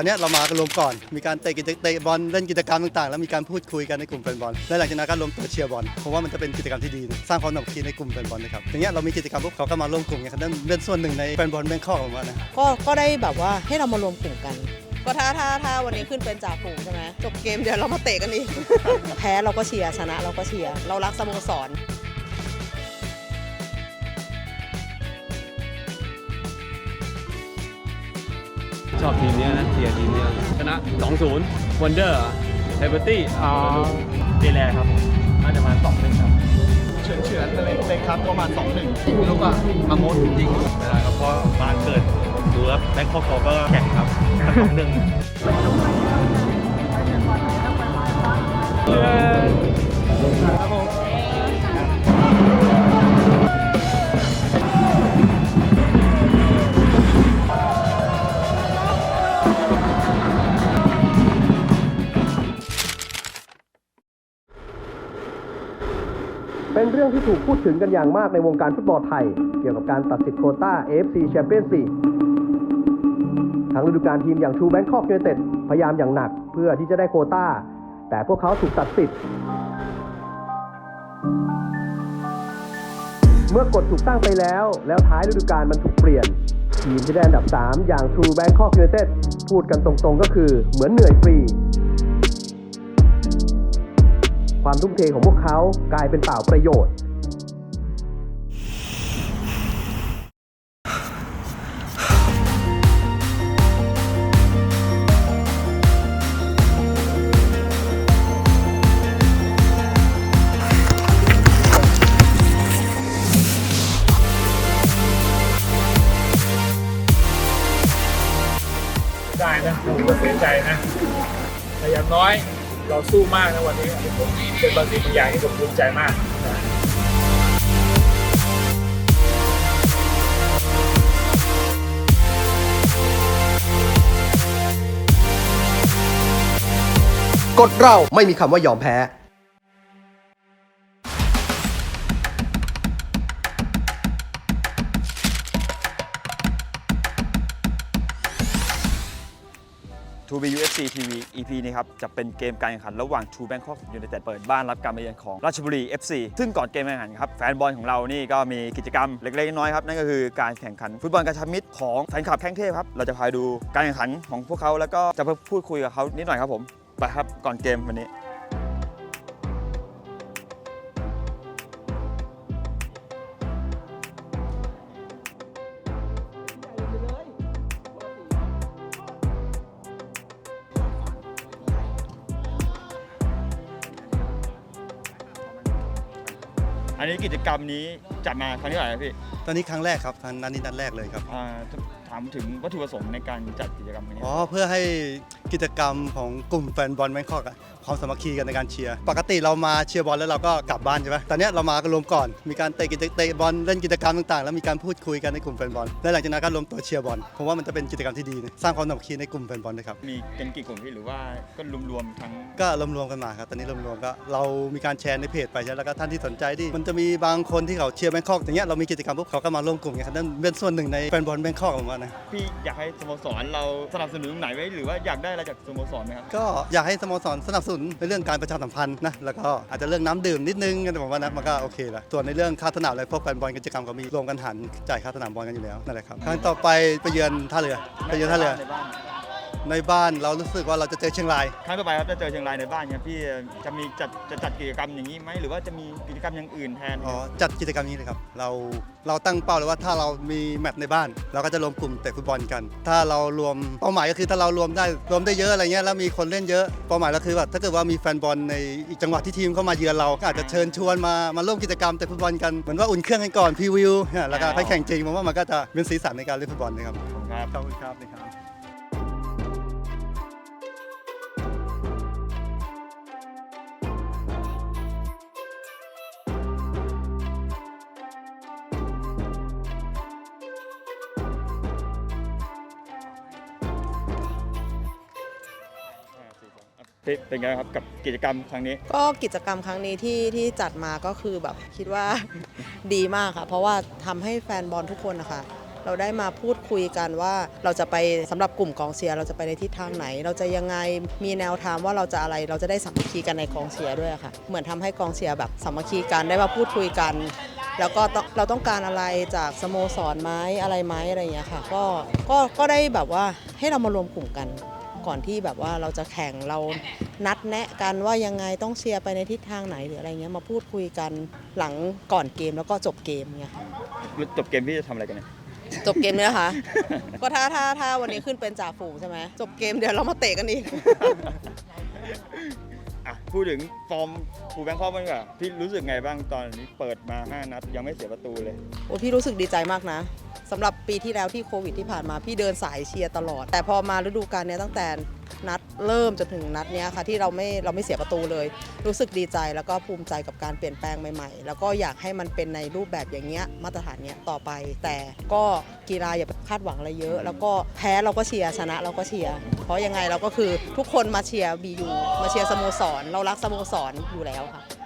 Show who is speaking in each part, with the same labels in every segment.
Speaker 1: อนเนี้ยเรามารวมก่อน มีการเตะกิจเตะบอลเล่นกิจกรรมต่างๆ แล้วมีการพูดคุยกันในกลุ่มแฟนบอลและหลังจากนั้นก็รวมตัวเชียร์บอลผมว่ามันจะเป็นกิจกรรมที่ดีนะสร้างความสามัคคีในกลุ่มแฟนบอลนะครับอย่างเงี้ยเรามีกิจกรรมพวกเขาก็มาร่วมกลุ่มกันนั่นเป็นส่วนหนึ่งในแฟนบอลแบงคอกของเรานะ
Speaker 2: ก็ก็ได้แบบว่าให้เรามารวมกลุ่มกัน
Speaker 3: ก็ถ้าถ้าถ้าวันนี้ขึ้นเป็นจ่าฝูงใช่ไหมจบเกมเดี๋ยวเรามาเตะกันอีก
Speaker 2: แพ้เราก็เชียร์ชนะเราก็เชียร์
Speaker 3: เรารักสโมสร
Speaker 4: ชอบทีมเนี้ยนะเชียร์ทีมเนี้ยชนะ 2-0วันเดอร์ไฮเบอร์ตี้
Speaker 5: อ๋อ
Speaker 4: ดีแลครับน่าจะมา2 1ครับ
Speaker 5: เฉือนเฉือนๆเลยเลยครับประมาณ2 1ลูกอะมาโมดจริง
Speaker 4: เวลาครับเพราะบ้านเกิดดูแล้วแบงคอกเขาก็แข่งครับสองหนึ่ง
Speaker 6: เป็นเรื่ ที่ถูกพูดถึงกันอย่างมากในวงการฟุตบอลไทย เกี่ยวกับการตัดสิทธิ์โคต้า AFC Champions League ทั้งฤดูกาลทีมอย่างชูแบงคอกยูไนเต็ดพยายามอย่างหนักเพื่อที่จะได้โคต้า แต่พวกเขาถูกตัดสิทธิ์ เมื่อกฎถูกตั้งไปแล้ว แล้วท้ายฤดูกาลมันถูกเปลี่ยน ทีมที่ได้อันดับ 3 อย่าง True Bangkok United พูดกันตรงๆ ก็คือเหมือนเหนื่อยฟรีความทุ่มเทของพวกเขากลายเป็นเปล่าประโยชน์
Speaker 5: มากนะวันนี้ผมเป็นบางสิ่งบางอย่างที่ผมภูมิใจมากนะ
Speaker 6: กฎเราไม่มีคำว่ายอมแพ้
Speaker 7: CTV EP นี้ครับจะเป็นเกมการแข่งขันระหว่าง True Bangkok United เปิดบ้านรับการมาเยือนของราชบุรี FC ซึ่งก่อนเกมการแข่งขันครับแฟนบอลของเรานี่ก็มีกิจกรรมเล็กๆน้อยๆครับนั่นก็คือการแข่งขันฟุตบอลกระชับมิตรของแฟนคลับแข้งเทพครับเราจะพาดูการแข่งขันของพวกเขาแล้วก็จะพูดคุยกับเขานิดหน่อยครับผมไปครับก่อนเกมวันนี้ อันนี้กิจกรรมนี้จัดมาครั้งที่เท่าไหร่ครับพี่
Speaker 1: ตอนนี้ครั้งแรกครับนัดนี้นัดแรกเลยครับ
Speaker 7: อ่าถามถึงวัตถุประสงค์ในการจัดกิจกรรมครั้งนี้
Speaker 1: อ๋อ เพื่อให้กิจกรรมของกลุ่มแฟนบอลแบงคอกอะความสามัคคีกันในการเชียร์ ปกติเรามาเชียร์บอลแล้วเราก็กลับบ้านใช่ไหมตอนเนี้ยเรามากันรวมก่อน มีการเตะกิจเตะบอลเล่นกิจกรรมต่างๆ แล้วมีการพูดคุยกันในกลุ่มแฟนบอล และหลังจากนั้นก็รวมตัวเชียร์บอล ผมว่ามันจะเป็นกิจกรรมที่ดีนะสร้างความสามัคคีในกลุ่มแฟนบอลนะครับ
Speaker 7: มีกันกี่กลุ่มพี่หรือว่าก็รวมๆทั้ง
Speaker 1: ก็รวมๆกันมาครับ ตอนนี้รวมๆก็เรามีการแชร์ในเพจไปใช่ไหมแล้วก็ท่านที่สนใจที่มันจะมีบางคนที่เขาเชียร์แบงคอกอย่างเงี้ยเรามีกิจกรรมพวกเขาก็มาร่วมกลุ่มกันครับนั่นเป็นส่วนหนึ่งในแฟนบอลแบงคอกของเรานะ
Speaker 7: พี่อยากให้สโมสรเราสนับสนุนตรงไหนไว้หรือว่าอยากได้อะไรจากสโมสรไหมครับ
Speaker 1: ก็อยากให้สโมสรสนับสนุนในเรื่องการประชาสัมพันธ์นะแล้วก็อาจจะเรื่องน้ำดื่มนิดนึงกันผมว่านะมันก็โอเคละส่วนในเรื่องค่าสนามอะไรพวกแฟนบอลกิจกรรมก็มีรวมกันหันจ่ายค่าสนามบอลกันอยู่แล้วนั่นแหละครับครั้งต่อไปไปเยือนท่าเรือไปเยือนท่าเรือ
Speaker 7: ในบ้าน
Speaker 1: เรารู้สึกว่าเราจะเจอเชียงราย
Speaker 7: ครั้งต่อไปครับจะเจอเชียงรายในบ้านเนี่ยพี่จะมีจัดจะจัดกิจกรรมอย่างนี้ไหมหรือว่าจะมีกิจกรรมอย่างอื่นแทน
Speaker 1: อ๋อจัดกิจกรรมนี้เลยครับเราเราตั้งเป้าเลยว่าถ้าเรามีแมตช์ในบ้าน เราก็จะรวมกลุ่มเตะฟุตบอลกัน ถ้าเรารวมเป้าหมายก็คือถ้าเรารวมได้รวมได้เยอะอะไรเงี้ยแล้วมีคนเล่นเยอะเป้าหมายเราคือว่าถ้าเกิดว่ามีแฟนบอลในอีกจังหวัดที่ทีมเข้ามาเยือนเราก็อาจจะเชิญชวนมามาร่วมกิจกรรมเตะฟุตบอลกันเหมือนว่าอุ่นเครื่องกันก่อนพรีวิวเนี่ยแล้วก็ไปแข่งจริงผมว่ามันก็จะเป็นสีสันในการเล่นฟุตบอลนะครับ
Speaker 7: ผมครับ
Speaker 1: ขอบคุณครับ
Speaker 7: เป็นเป็นไงครับกับกิจกรรมครั้งนี้
Speaker 2: ก็กิจกรรมครั้งนี้ที่ที่จัดมาก็คือแบบคิดว่า ดีมากค่ะ เพราะว่าทำให้แฟนบอลทุกคนนะคะ เราได้มาพูดคุยกันว่าเราจะไปสำหรับกลุ่มกองเชียร์เราจะไปในทิศทางไหน เราจะยังไงมีแนวทางว่าเราจะอะไรเราจะได้สามัคคีกันในกองเชียร์ด้วยค่ะ เหมือนทำให้กองเชียร์แบบสามัคคีกันได้มาพูดคุยกัน แล้วก็ต้องเราต้องการอะไรจากสโมสรไหมอะไรไหมอะไรอย่างเงี้ยค่ะ ก็ก็ก็ได้แบบว่าให้เรามารวมกลุ่มกัน ก่อนที่แบบว่าเราจะแข่งเรานัดแนะกันว่ายังไงต้องเชียร์ไปในทิศทางไหนหรืออะไรเงี้ยมาพูดคุยกันหลังก่อนเกมแล้วก็จบเกมเนี่ยค่ะ
Speaker 7: จบเกมพี่จะทำอะไรกันเนี่ย
Speaker 2: จบเกมเนี่ยนะคะ ก็ถ้าถ้าถ้าวันนี้ขึ้นเป็นจ่าฝูงใช่ไหมจบเกมเดี๋ยวเรามาเตะกันอีก
Speaker 7: อะพูดถึงฟอร์มปูแบงคอกบ้างดีกว่าพี่รู้สึกไงบ้างตอนนี้เปิดมา 5 นัด ยังไม่เสียประตูเลย
Speaker 2: โอ้พี่รู้สึกดีใจมากนะสำหรับปีที่แล้วที่โควิดที่ผ่านมาพี่เดินสายเชียร์ตลอด แต่พอมาฤดูกาลเนี้ยตั้งแต่ นัดเริ่มจนถึงนัดเนี้ยค่ะที่เราไม่เราไม่เสียประตูเลย รู้สึกดีใจแล้วก็ภูมิใจกับการเปลี่ยนแปลงใหม่ๆ แล้วก็อยากให้มันเป็นในรูปแบบอย่างเงี้ยมาตรฐานเนี้ยต่อไป แต่ก็กีฬาอย่าไปคาดหวังอะไรเยอะ แล้วก็แพ้เราก็เชียร์ชนะเราก็เชียร์เพราะยังไงเราก็คือทุกคนมาเชียร์บียูมาเชียร์สโมสรเรารักสโมสรอยู่แล้วค่ะค่ะ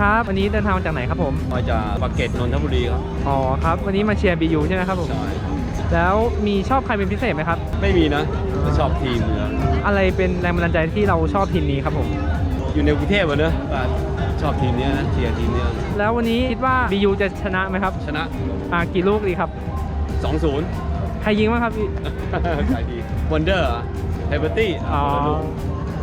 Speaker 8: ครับ วันนี้เดินทางมาจากไหนครับผม
Speaker 4: มาจากปากเกร็ดนนทบุรีครับ
Speaker 8: อ๋อครับ วันนี้มาเชียร์บียูใช่ไหมครับผม
Speaker 4: ใช่
Speaker 8: แล้วมีชอบใครเป็นพิเศษไหมครับ
Speaker 4: ไม่มีนะก็ชอบทีมอยู่แล้ว
Speaker 8: อะไรเป็นแรงบันดาลใจที่เราชอบทีมนี้ครับผม
Speaker 4: อยู่ในกรุงเทพอะเนอะก็ชอบทีมเนี้ยนะเชียร์ทีมเนี้ย
Speaker 8: แล้ววันนี้คิดว่าบียูจะชนะไหมครับ
Speaker 4: ชนะ
Speaker 8: อ่ากี่ลูกดีครับ
Speaker 4: 2-0
Speaker 8: ใครยิงบ้างครับพี่
Speaker 4: ขายดีวันเดอร์เฮเบอร์ตี้
Speaker 8: อ๋อ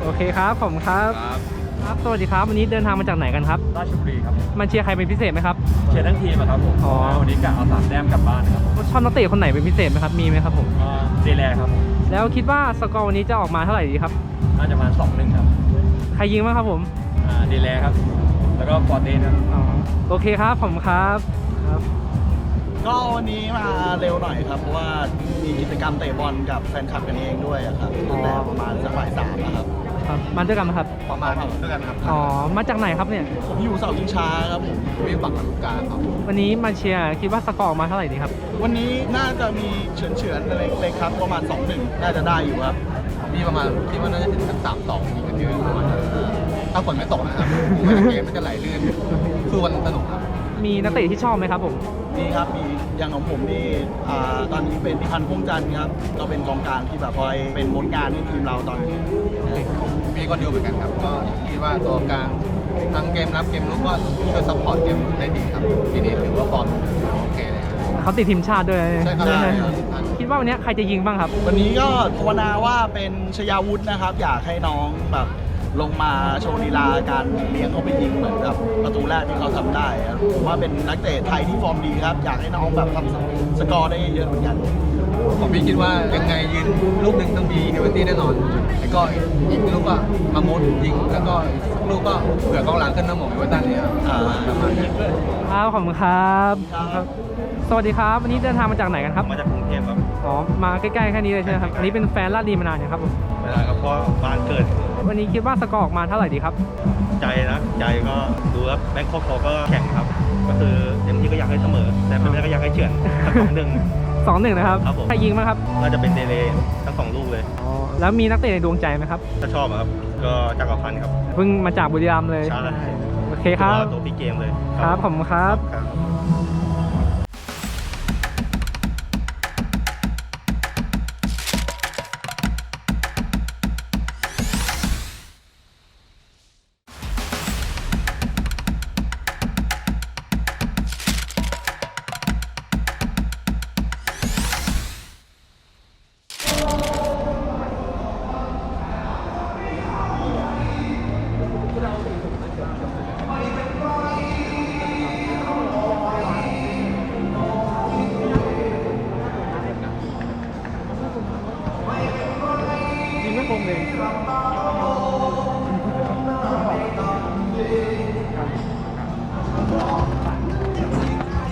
Speaker 8: โอเคครับ ผมครับ
Speaker 4: ครับ
Speaker 8: ครับสวัสดีครับวันนี้เดินทางมาจากไหนกันครับ
Speaker 9: ราชบุรีครับ
Speaker 8: มันเชียร์ใครเป็นพิเศษไหมครับ
Speaker 9: เชียร์ทั้งทีมอะครับผม
Speaker 8: อ๋อ
Speaker 9: วันนี้กะเอาสามแต้มกลับบ้านครับผม
Speaker 8: ชอบนักเตะคนไหนเป็นพิเศษไหมครับมีไหมครับผม
Speaker 9: ก็เดแลครับผม
Speaker 8: แล้วคิดว่าสกอร์วันนี้จะออกมาเท่าไหร่ดีครับ
Speaker 9: น่าจะมาสองหนึ่งครับ
Speaker 8: ใครยิงบ้างครับผม
Speaker 9: อ่าเดแลครับ แล้วก็ฟอร์เตสครับ
Speaker 8: อ๋อโอเคครับผมครับครับ
Speaker 10: ก็วันนี้มาเร็วหน่อยครับ เพราะว่ามีกิจกรรมเตะบอลกับแฟนคลับกันเองด้วยอะครับตั้งแต่ประมาณสักบ่ายสามนะครับ
Speaker 8: ครับมาด้วยกันไหมครับ
Speaker 10: ประมาณด้วยกันครับ
Speaker 8: อ๋อ มาจากไหนครับเนี่ย
Speaker 10: ผมอยู่เสาชิงช้าครับผมวิ่งฝั่งลำลูกกาครับ
Speaker 8: วันนี้มาเชียร์คิดว่าสกอร์ออกมาเท่าไหร่ดีครับ
Speaker 10: วันนี้น่าจะมีเฉือนเฉือนๆเล็กๆครับ ประมาณ2 1น่าจะได้อยู่ครับ
Speaker 11: มีประมาณคิดว่าน่าจะถึงสักสามสองมีกันเยอะประมาณนั้นถ้าฝนไม่ตกนะครับเกมมันจะไหลลื่นคือวันสนุกครับ
Speaker 8: มีนักเตะที่ชอบไหมครับผม
Speaker 10: มีครับมีอย่างของผมนี่อ่าตอนนี้เป็นพิพันธ์พงษ์จันทร์ครับก็เป็นกองกลางที่แบบคอยเป็นมดงานให้ทีมเราตอนนี้
Speaker 11: มีค นเดียวเหมือนกันครับ ก็คิดว่าตัวกลางทั้งเกมรับเกมลุกก็ช่วยซัพพอร์ตเกมได้ดีครับทีนี้ถือว่าฟอร์มโอเคเลยครับ
Speaker 8: เขาติดทีมชาติด้วย
Speaker 11: ใช่ครับ
Speaker 8: ใช่ไหม
Speaker 11: ใช่ครับ
Speaker 8: คิดว่าวันนี้ใครจะยิงบ้างครับ
Speaker 10: วันนี้ก็ภาวนาว่าเป็นชยาวุธนะครับ อยากให้น้องแบบลงมาโชว์ลีลาการเลี้ยงเขาไปยิงเหมือนกับประตูแรกที่เขาทำได้ครับผมว่าเป็นนักเตะไทยที่ฟอร์มดีครับ อยากให้น้องแบบทำสกอร์ได้เยอะเหมือนกัน
Speaker 11: ผมพี่คิดว่ายังไงยืนลูกหนึ่งต้องมีเฮเวนตี้แน่นอน แล้วก็อีกลูกก็มามุดยิง แล้วก็อีกลูกก็เผื่อกองหลังขึ้นน้ำหมกเฮเวนตันเนี่ยครับ
Speaker 10: อ่า
Speaker 11: ประมาณนี้
Speaker 8: ครับขอบคุณครับ
Speaker 10: ครับ
Speaker 8: สวัสดีครับ วันนี้เดินทางมาจากไหนกันครับ
Speaker 12: มาจากกรุงเทพครับ
Speaker 8: อ๋อ มาใกล้ๆแค่นี้เลยใช่ไหมครับ อันนี้เป็นแฟนลาดดีมานานยังครับผม
Speaker 12: เวลาครับเพราะบ้านเกิด
Speaker 8: วันนี้คิดว่าสกอร์ออกมาเท่าไหร่ดีครับ
Speaker 12: ใจนะใจก็ดูครับแบงคอกเขาก็แข่งครับ ก็คือเต็มที่ก็อยากให้เสมอ แต่เป็นไปได้ก็อยากให้เฉือนสักสองหนึ่ง
Speaker 8: สองหนึ่งนะครับ
Speaker 12: ครับผม
Speaker 8: ใครยิงบ้างครับ
Speaker 12: น่าจะเป็นเดเลทั้งสองลูกเลย
Speaker 8: อ๋อแล้วมีนักเตะในดวงใจไหมครับ
Speaker 12: ถ้าชอบอะครับ ก็จักรพันธ์ครับ
Speaker 8: เพิ่งมาจากบุรีรัมย์เลย
Speaker 12: ใช่
Speaker 8: โอเคครับ
Speaker 12: ตัวตัวพี่เกมเลย
Speaker 8: ครับขอบคุณครับ
Speaker 12: ครับ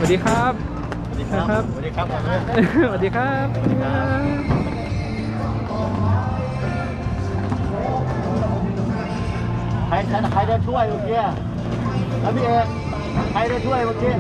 Speaker 8: วัสดีครับ สวัสดีครับ
Speaker 10: สวัสดีครับ
Speaker 8: สวัสดีครับ
Speaker 10: ใครใครได้ช่วยเมื่อกี้แล้วพี่เอกใครได้ช่วยเมื่อกี้